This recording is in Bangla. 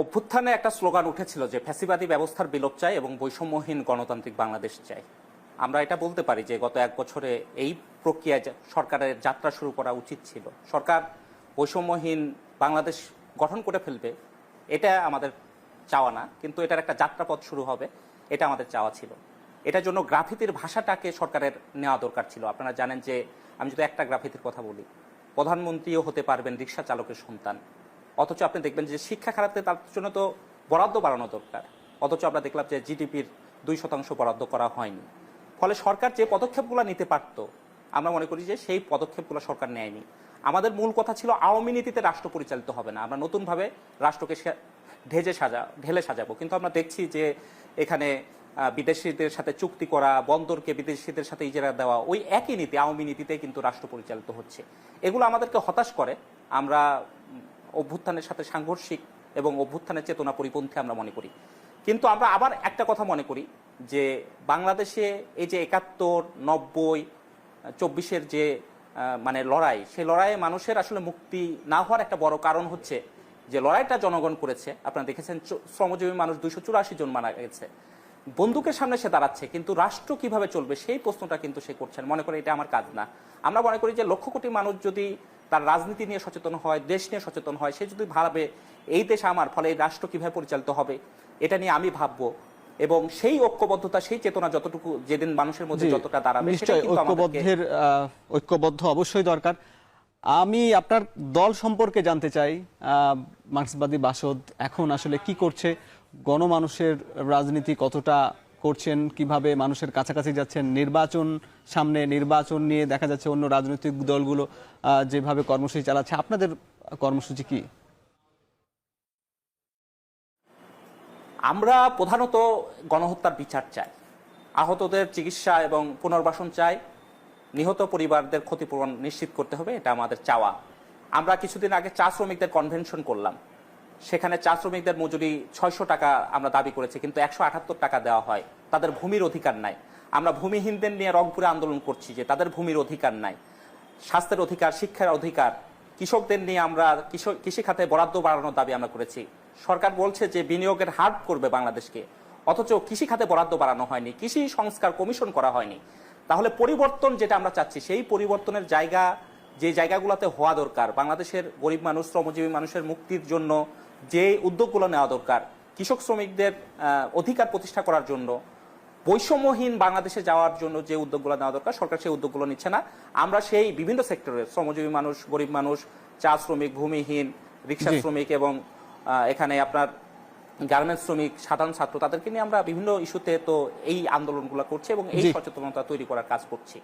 অভ্যুত্থানে একটা স্লোগান উঠেছিল যে ফ্যাসিবাদী ব্যবস্থার বিলোপ চাই এবং বৈষম্যহীন গণতান্ত্রিক বাংলাদেশ চাই। আমরা এটা বলতে পারি যে গত এক বছরে এই প্রক্রিয়ায় সরকারের যাত্রা শুরু করা উচিত ছিল। সরকার বৈষম্যহীন বাংলাদেশ গঠন করে ফেলবে, এটা আমাদের চাওয়া না, কিন্তু এটার একটা যাত্রাপথ শুরু হবে, এটা আমাদের চাওয়া ছিল। এটার জন্য গ্রাফিতির ভাষাটাকে সরকারের নেওয়া দরকার ছিল। আপনারা জানেন যে, আমি যদি একটা গ্রাফিতির কথা বলি, প্রধানমন্ত্রীও হতে পারবেন রিক্সা চালকের সন্তান। অথচ আপনি দেখবেন যে শিক্ষা খারাপতে তার জন্য তো বরাদ্দ বাড়ানো দরকার। অথচ আমরা দেখলাম যে জিডিপির দুই শতাংশ বরাদ্দ করা হয়নি। ফলে সরকার যে পদক্ষেপগুলো নিতে পারত, আমরা মনে করি যে সেই পদক্ষেপগুলো সরকার নেয়নি। আমাদের মূল কথা ছিল আওয়ামী নীতিতে রাষ্ট্র পরিচালিত হবে না। আমরা নতুনভাবে রাষ্ট্রকে ঢেজে সাজা ঢেলে সাজাবো। কিন্তু আমরা দেখছি যে এখানে বিদেশিদের সাথে চুক্তি করা, বন্দরকে বিদেশিদের সাথে ইজারা দেওয়া, ওই একই নীতি আওয়ামী নীতিতে কিন্তু রাষ্ট্র পরিচালিত হচ্ছে। এগুলো আমাদেরকে হতাশ করে। আমরা অভ্যুত্থানের সাথে সাংঘর্ষিক এবং অভ্যুত্থানের চেতনা পরিপন্থী আমরা মনে করি। কিন্তু আমরা আবার একটা কথা মনে করি যে বাংলাদেশে এই যে একাত্তর, নব্বই, চব্বিশের যে মানে লড়াই, সেই লড়াইয়ে মানুষের আসলে মুক্তি না হওয়ার একটা বড় কারণ হচ্ছে যে লড়াইটা জনগণ করেছে। আপনারা দেখেছেন শ্রমজীবী মানুষ দুইশো চুরাশি জন মারা গেছে। বন্দুকের সামনে সে দাঁড়াচ্ছে, কিন্তু রাষ্ট্র কীভাবে চলবে সেই প্রশ্নটা কিন্তু সে করছেন। মনে করে এটা আমার কাজ না। আমরা মনে করি যে লক্ষ কোটি মানুষ যদি তার রাজনীতি নিয়ে সচেতন হয় দেশ নিয়ে সচেতন হয় সে যদি ভাবে এই দেশ আমার ফলে এই রাষ্ট্র কীভাবে পরিচালিত হবে এটা নিয়ে আমি ভাববো। এবং সেই ঐক্যবদ্ধতা সেই চেতনা যতটুকু যেদিন মানুষের মধ্যে যতটা দাঁড়াবে নিশ্চয়ই ঐক্যবদ্ধের ঐক্যবদ্ধ অবশ্যই দরকার। আমি আপনার দল সম্পর্কে জানতে চাই আহ, মার্ক্সবাদী বাসদ এখন আসলে কি করছে গণমানুষের রাজনীতি কতটা করছেন, কীভাবে মানুষের কাছাকাছি যাচ্ছেন, নির্বাচন সামনে নির্বাচন নিয়ে দেখা যাচ্ছে অন্য রাজনৈতিক দলগুলো যেভাবে কর্মসূচি চালাচ্ছে। আপনাদের কর্মসূচি কি? আমরা প্রধানত গণহত্যার বিচার চাই। আহতদের চিকিৎসা এবং পুনর্বাসন চাই। নিহত পরিবারদের ক্ষতিপূরণ নিশ্চিত করতে হবে, এটা আমাদের চাওয়া। আমরা কিছুদিন আগে চা শ্রমিকদের কনভেনশন করলাম। সেখানে চা শ্রমিকদের মজুরি ছয়শো টাকা আমরা দাবি করেছি, কিন্তু একশো আটাত্তর টাকা দেওয়া হয়। তাদের ভূমির অধিকার নাই। আমরা ভূমিহীনদের নিয়ে রংপুরে আন্দোলন করছি যে তাদের ভূমির অধিকার নাই। স্বাস্থ্যের অধিকার, শিক্ষার অধিকার, কৃষকদের নিয়ে আমরা কৃষি খাতে বরাদ্দ বাড়ানোর দাবি আমরা করেছি। সরকার বলছে যে বিনিয়োগের হার করবে বাংলাদেশকে, অথচ কৃষি খাতে বরাদ্দ বাড়ানো হয়নি, কৃষি সংস্কার কমিশন করা হয়নি। তাহলে পরিবর্তন যেটা আমরা চাচ্ছি, সেই পরিবর্তনের জায়গা যে জায়গাগুলোতে হওয়া দরকার বাংলাদেশের গরিব মানুষ শ্রমজীবী মানুষের মুক্তির জন্য যে উদ্যোগগুলো নেওয়া দরকার কৃষক শ্রমিকদের অধিকার প্রতিষ্ঠা করার জন্য বৈষম্যহীন বাংলাদেশে যাওয়ার জন্য যে উদ্যোগগুলো নেওয়া দরকার সরকার সেই উদ্যোগগুলো নিচ্ছে না। আমরা সেই বিভিন্ন সেক্টরের শ্রমজীবী মানুষ গরিব মানুষ চা শ্রমিক ভূমিহীন রিক্সা শ্রমিক এবং এখানে আপনার গার্মেন্টস শ্রমিক সাধারণ ছাত্র তাদেরকে নিয়ে আমরা বিভিন্ন ইস্যুতে তো এই আন্দোলনগুলো করছি এবং এই সচেতনতা তৈরি করার কাজ করছি।